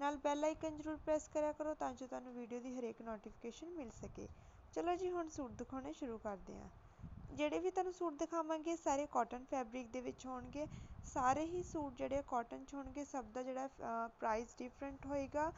ਨਾਲ bell icon ਜ਼ਰੂਰ press ਕਰਿਆ ਕਰੋ ਤਾਂ ਜੋ ਤੁਹਾਨੂੰ ਵੀਡੀਓ ਦੀ ਹਰੇਕ ਨੋਟੀਫਿਕੇਸ਼ਨ ਮਿਲ ਸਕੇ। ਚਲੋ ਜੀ, ਹੁਣ ਸੂਟ ਦਿਖਾਉਣੇ ਸ਼ੁਰੂ ਕਰਦੇ ਹਾਂ। ਜਿਹੜੇ ਵੀ ਤੁਹਾਨੂੰ ਸੂਟ ਦਿਖਾਵਾਂਗੇ, ਸਾਰੇ ਕੋਟਨ ਫੈਬਰਿਕ ਦੇ ਵਿੱਚ ਹੋਣਗੇ। ਸਾਰੇ ਹੀ ਸੂਟ ਜਿਹੜੇ ਕੋਟਨ 'ਚ ਹੋਣਗੇ, ਸਭ ਦਾ ਜਿਹੜਾ ਪ੍ਰਾਈਸ ਡਿਫਰੈਂਟ ਹੋਏਗਾ।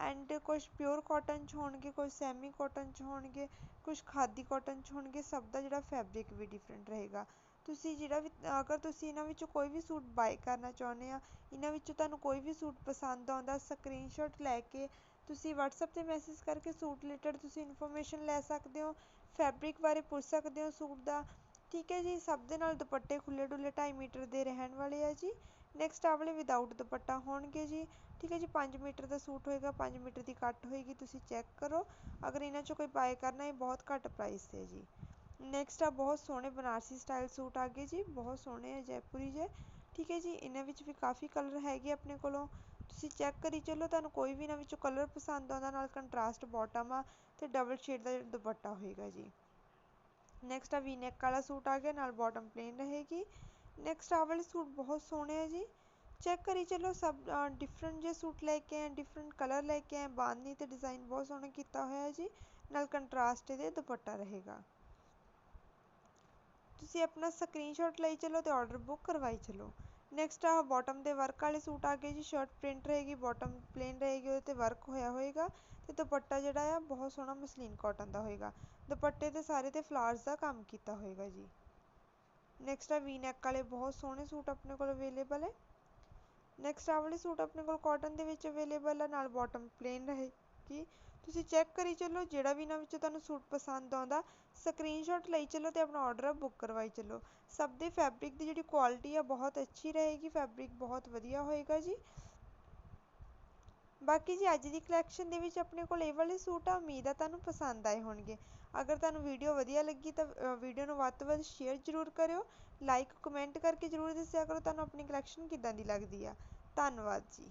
ਐਂਡ ਕੁਝ ਪਿਓਰ ਕੋਟਨ 'ਚ ਹੋਣਗੇ ਕੁਝ ਸੈਮੀ ਕੋਟਨ 'ਚ ਹੋਣਗੇ ਕੁਝ ਖਾਦੀ ਕੋਟਨ 'ਚ ਹੋਣਗੇ, ਸਭ ਦਾ ਜਿਹੜਾ ਫੈਬਰਿਕ ਵੀ ਡਿਫਰੈਂਟ ਰਹੇਗਾ। ਤੁਸੀਂ ਜਿਹੜਾ ਵੀ, ਅਗਰ ਤੁਸੀਂ ਇਹਨਾਂ ਵਿੱਚੋਂ ਕੋਈ ਵੀ ਸੂਟ ਬਾਏ ਕਰਨਾ ਚਾਹੁੰਦੇ ਆ, ਇਹਨਾਂ ਵਿੱਚੋਂ ਤੁਹਾਨੂੰ ਕੋਈ ਵੀ ਸੂਟ ਪਸੰਦ ਆਉਂਦਾ ਸਕਰੀਨਸ਼ਾਟ ਲੈ ਕੇ ਤੁਸੀਂ ਵਟਸਐਪ ਤੇ ਮੈਸੇਜ ਕਰਕੇ ਸੂਟ ਰਿਲੇਟਡ ਤੁਸੀਂ ਇਨਫੋਰਮੇਸ਼ਨ ਲੈ ਸਕਦੇ ਹੋ ਫੈਬਰਿਕ ਬਾਰੇ ਪੁੱਛ ਸਕਦੇ ਹੋ ਸੂਟ ਦਾ। ਠੀਕ ਹੈ ਜੀ, ਸਭ ਦੇ ਨਾਲ ਦੁਪੱਟੇ ਖੁੱਲ੍ਹੇ ਡੁੱਲੇ ਢਾਈ ਮੀਟਰ ਦੇ ਰਹਿਣ ਵਾਲੇ ਆ ਜੀ। ਨੈਕਸਟ ਆ ਵਾਲੇ ਵਿਦਆਊਟ ਦੁਪੱਟਾ ਹੋਣਗੇ ਜੀ। ਠੀਕ ਹੈ ਜੀ 5 ਮੀਟਰ ਦਾ ਸੂਟ ਹੋਏਗਾ 5 ਮੀਟਰ ਦੀ ਕੱਟ ਹੋਏਗੀ, ਤੁਸੀਂ ਚੈੱਕ ਕਰੋ। ਅਗਰ ਇਹਨਾਂ 'ਚੋਂ ਕੋਈ ਬਾਏ ਕਰਨਾ, ਇਹ ਬਹੁਤ ਘੱਟ ਪ੍ਰਾਈਸ 'ਤੇ ਜੀ। ਨੈਕਸਟ ਆ ਬਹੁਤ ਸੋਹਣੇ ਬਨਾਰਸੀ ਸਟਾਈਲ ਸੂਟ ਆ ਗਏ ਜੀ, ਬਹੁਤ ਸੋਹਣੇ ਆ ਜੈਪੁਰੀ ਜੇ ਠੀਕ ਹੈ ਜੀ, ਇਹਨਾਂ ਵਿੱਚ ਵੀ ਕਾਫੀ ਕਲਰ ਹੈਗੇ ਆਪਣੇ ਕੋਲੋਂ। ਤੁਸੀਂ ਚੈੱਕ ਕਰੀ ਚੱਲੋ, ਤੁਹਾਨੂੰ ਕੋਈ ਵੀ ਇਹਨਾਂ ਵਿੱਚੋਂ ਕਲਰ ਪਸੰਦ ਆਉਂਦਾ, ਨਾਲ ਕੰਟਰਾਸਟ ਬਾਟਮ ਆ ਤੇ ਡਬਲ ਸ਼ੇਡ ਦਾ ਦੁਪੱਟਾ ਹੋਏਗਾ ਜੀ। ਨੈਕਸਟ ਆ ਵੀ ਨੈਕ ਵਾਲਾ ਸੂਟ ਆ ਗਿਆ, ਨਾਲ ਬਾਟਮ ਪਲੇਨ ਰਹੇਗੀ। ਨੈਕਸਟ ਆ ਵਾਲੇ ਸੂਟ ਬਹੁਤ ਸੋਹਣੇ ਆ ਜੀ। ਚੈੱਕ ਕਰੀ ਚੱਲੋ, ਸਭ ਡਿਫਰੈਂਟ ਜੇ ਸੂਟ ਲੈ ਕੇ ਆਏ ਡਿਫਰੈਂਟ ਕਲਰ ਲੈ ਕੇ ਆਏ ਬਾਂਦਨੀ ਤੇ ਡਿਜ਼ਾਈਨ ਬਹੁਤ ਸੋਹਣਾ ਕੀਤਾ ਹੋਇਆ ਜੀ, ਨਾਲ ਕੰਟਰਾਸਟ ਇਹਦੇ ਦੁਪੱਟਾ ਰਹੇਗਾ। ਤੁਸੀਂ ਆਪਣਾ ਸਕਰੀਨਸ਼ਾਟ ਲਈ ਚਲੋ ਤੇ ਆਰਡਰ ਬੁੱਕ ਕਰਵਾਈ ਚਲੋ। ਨੈਕਸਟ ਆ ਬੋਟਮ ਦੇ ਵਰਕ ਵਾਲੇ ਸੂਟ ਆ ਗਏ ਜੀ ਸ਼ਰਟ ਪ੍ਰਿੰਟ ਰਹੇਗੀ ਬੋਟਮ ਪਲੇਨ ਰਹੇਗੀ, ਉਹਦੇ ਤੇ ਵਰਕ ਹੋਇਆ ਹੋਏਗਾ ਤੇ ਦੁਪੱਟਾ ਜਿਹੜਾ ਆ, ਬਹੁਤ ਸੋਹਣਾ ਮਸਲੀਨ ਕਾਟਨ ਦਾ ਹੋਏਗਾ। ਦੁਪੱਟੇ ਤੇ ਸਾਰੇ ਤੇ ਫਲਾਵਰਸ ਦਾ ਕੰਮ ਕੀਤਾ ਹੋਏਗਾ ਜੀ। ਨੈਕਸਟ ਆ ਵੀ ਨੈਕ ਵਾਲੇ ਬਹੁਤ ਸੋਹਣੇ ਸੂਟ ਆਪਣੇ ਕੋਲ ਅਵੇਲੇਬਲ ਹੈ। ਨੈਕਸਟ ਆ ਵਾਲੇ ਸੂਟ ਆਪਣੇ ਕੋਲ ਕਾਟਨ ਦੇ ਵਿੱਚ ਅਵੇਲੇਬਲ ਹੈ ਨਾਲ ਬਾਟਮ ਪਲੇਨ ਰਹੇ। ਰਹੇਗੀ ਤੁਸੀਂ ਚੈੱਕ ਕਰੀ ਚੱਲੋ, ਜਿਹੜਾ ਵੀ ਇਹਨਾਂ ਵਿੱਚੋਂ ਤੁਹਾਨੂੰ ਸੂਟ ਪਸੰਦ ਆਉਂਦਾ ਸਕਰੀਨਸ਼ਾਟ ਲਈ ਚੱਲੋ ਤੇ ਆਪਣਾ ਆਰਡਰ ਬੁੱਕ ਕਰਵਾਈ ਚੱਲੋ। ਸਭ ਦੇ ਫੈਬਰਿਕ ਦੀ ਜਿਹੜੀ ਕੁਆਲਿਟੀ ਆ, ਬਹੁਤ ਅੱਛੀ ਰਹੇਗੀ ਫੈਬਰਿਕ ਬਹੁਤ ਵਧੀਆ ਹੋਏਗਾ ਜੀ। ਬਾਕੀ ਜੀ, ਅੱਜ ਦੀ ਕਲੈਕਸ਼ਨ ਦੇ ਵਿੱਚ ਆਪਣੇ ਕੋਲ ਇਹ ਵਾਲੇ ਸੂਟ ਆ, ਉਮੀਦ ਆ ਤੁਹਾਨੂੰ ਪਸੰਦ ਆਏ ਹੋਣਗੇ। ਅਗਰ ਤੁਹਾਨੂੰ ਵੀਡੀਓ ਵਧੀਆ ਲੱਗੀ ਤਾਂ ਵੀਡੀਓ ਨੂੰ ਵੱਧ ਤੋਂ ਵੱਧ ਸ਼ੇਅਰ ਜ਼ਰੂਰ ਕਰਿਓ। ਲਾਈਕ ਕਮੈਂਟ ਕਰਕੇ ਜ਼ਰੂਰ ਦੱਸਿਆ ਕਰੋ, ਤੁਹਾਨੂੰ ਆਪਣੀ ਕਲੈਕਸ਼ਨ ਕਿੱਦਾਂ ਦੀ ਲੱਗਦੀ ਆ। ਧੰਨਵਾਦ ਜੀ।